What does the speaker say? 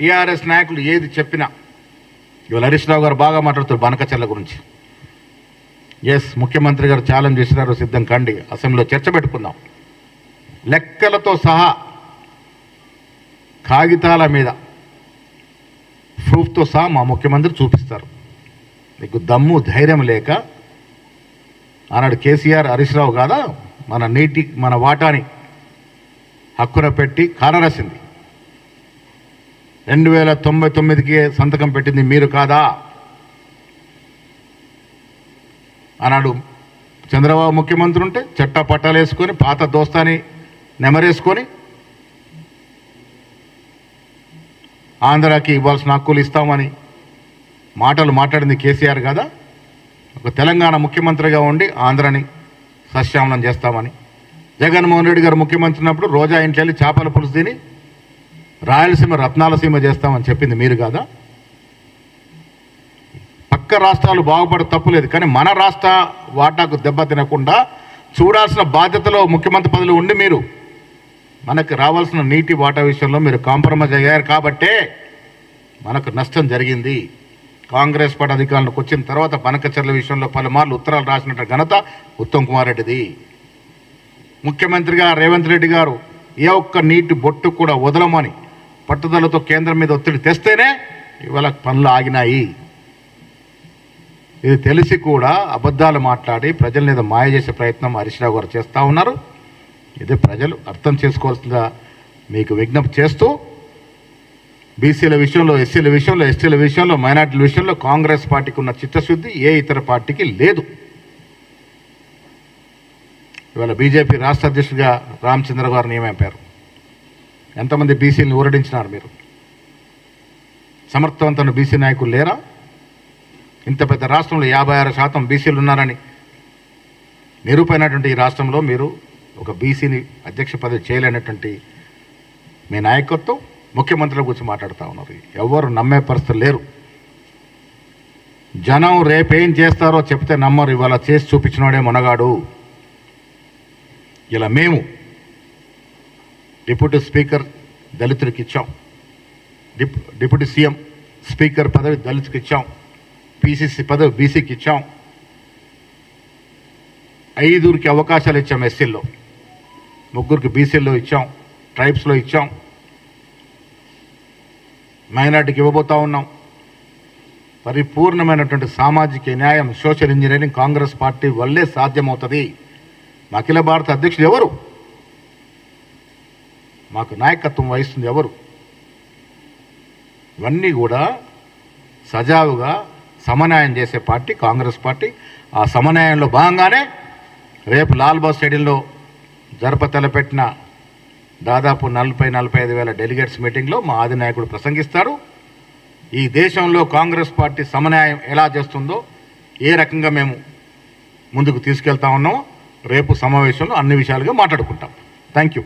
TRS నాయకులు ఏది చెప్పినా ఇవాళ హరీష్ రావు గారు బాగా మాట్లాడుతారు బనకచర్ల గురించి. ఎస్ ముఖ్యమంత్రి గారు ఛాలెంజ్ చేసినారు సిద్ధం కండి. అసెంబ్లీలో చర్చ పెట్టుకుందాం. లెక్కలతో సహా కాగితాల మీద ప్రూఫ్తో సహా మా ముఖ్యమంత్రి చూపిస్తారు. మీకు దమ్ము ధైర్యం లేక ఆనాడు కేసీఆర్ హరీష్ రావు కాదా? మన నీటి మన వాటాని హక్కున పెట్టి కానరాసింది. రెండు వేల తొంభై తొమ్మిదికి సంతకం పెట్టింది మీరు కాదా? ఆనాడు చంద్రబాబు ముఖ్యమంత్రి ఉంటే చట్ట పట్టాలు వేసుకొని పాత దోస్తాని నెమరేసుకొని ఆంధ్రాకి ఇవ్వాల్సిన హక్కులు ఇస్తామని మాటలు మాట్లాడింది కేసీఆర్ కదా? ఒక తెలంగాణ ముఖ్యమంత్రిగా ఉండి ఆంధ్రాని సశ్యామలం చేస్తామని. జగన్మోహన్ రెడ్డి గారు ముఖ్యమంత్రి ఉన్నప్పుడు రోజా ఇంట్లో వెళ్ళి చేపల పులుసు తిని రాయలసీమ రత్నాలసీమ చేస్తామని చెప్పింది మీరు కాదా? పక్క రాష్ట్రాలు బాగుపడ తప్పులేదు కానీ మన రాష్ట్ర వాటాకు దెబ్బ తినకుండా చూడాల్సిన బాధ్యతలో ముఖ్యమంత్రి పదవులు ఉండి మీరు మనకు రావాల్సిన నీటి వాటా విషయంలో మీరు కాంప్రమైజ్ అయ్యారు కాబట్టే మనకు నష్టం జరిగింది. కాంగ్రెస్ పార్టీ అధికారంలోకి వచ్చిన తర్వాత బనకచర్ల విషయంలో పలుమార్లు ఉత్తరాలు రాసినట్టు ఘనత ఉత్తమ్ కుమార్ రెడ్డిది. ముఖ్యమంత్రిగా రేవంత్ రెడ్డి గారు ఏ ఒక్క నీటి బొట్టు కూడా వదలమని పట్టుదలతో కేంద్రం మీద ఒత్తిడి తెస్తేనే ఇవాళ పనులు ఆగినాయి. ఇది తెలిసి కూడా అబద్ధాలు మాట్లాడి ప్రజల మీద మాయ చేసే ప్రయత్నం హరీష్ రావు గారు చేస్తూ ఉన్నారు. ఇది ప్రజలు అర్థం చేసుకోవాల్సిందిగా మీకు విజ్ఞప్తి చేస్తూ బీసీల విషయంలో ఎస్సీల విషయంలో ఎస్టీల విషయంలో మైనార్టీల విషయంలో కాంగ్రెస్ పార్టీకి ఉన్న చిత్తశుద్ధి ఏ ఇతర పార్టీకి లేదు. ఇవాళ బీజేపీ రాష్ట్ర అధ్యక్షుడిగా రామచంద్ర గారు నియమింపారు ఎంతమంది బీసీని ఊరడించినారు మీరు? సమర్థవంతమైన బీసీ నాయకులు లేరా? ఇంత పెద్ద రాష్ట్రంలో యాభై ఆరు శాతం బీసీలు ఉన్నారని నిరూపైనటువంటి ఈ రాష్ట్రంలో మీరు ఒక బీసీని అధ్యక్ష పదవి చేయలేనటువంటి మీ నాయకత్వం ముఖ్యమంత్రుల గురించి మాట్లాడుతూ ఉన్నారు. ఎవరు నమ్మే పరిస్థితులు లేరు. జనం రేపేం చేస్తారో చెప్తే నమ్మరు. ఇవాళ చేసి చూపించినోడే మునగాడు. ఇలా మేము డిప్యూటీ స్పీకర్ దళితుడికి ఇచ్చాం. డిప్ డిప్యూటీ సీఎం స్పీకర్ పదవి దళితుకి ఇచ్చాం. పీసీసీ పదవి బీసీకి ఇచ్చాం. ఐదుగురికి అవకాశాలు ఇచ్చాం ఎస్సీల్లో. ముగ్గురికి బీసీల్లో ఇచ్చాం. ట్రైబ్స్లో ఇచ్చాం. మైనార్టీకి ఇవ్వబోతా ఉన్నాం. పరిపూర్ణమైనటువంటి సామాజిక న్యాయం సోషల్ ఇంజనీరింగ్ కాంగ్రెస్ పార్టీ వల్లే సాధ్యమవుతుంది. అఖిల భారత అధ్యక్షుడు ఎవరు? మాకు నాయకత్వం వహిస్తుంది ఎవరు? ఇవన్నీ కూడా సజావుగా సమన్వయం చేసే పార్టీ కాంగ్రెస్ పార్టీ. ఆ సమన్వయంలో భాగంగానే రేపు లాల్బాగ్ స్టేడియంలో జరపతలపెట్టిన దాదాపు నలభై నలభై ఐదు వేల డెలిగేట్స్ మీటింగ్లో మా ఆదినాయకుడు ప్రసంగిస్తారు ఈ దేశంలో కాంగ్రెస్ పార్టీ సమన్యాయం ఎలా చేస్తుందో ఏ రకంగా మేము ముందుకు తీసుకెళ్తా ఉన్నామో రేపు సమావేశంలో అన్ని విషయాలుగా మాట్లాడుకుంటాం. Thank you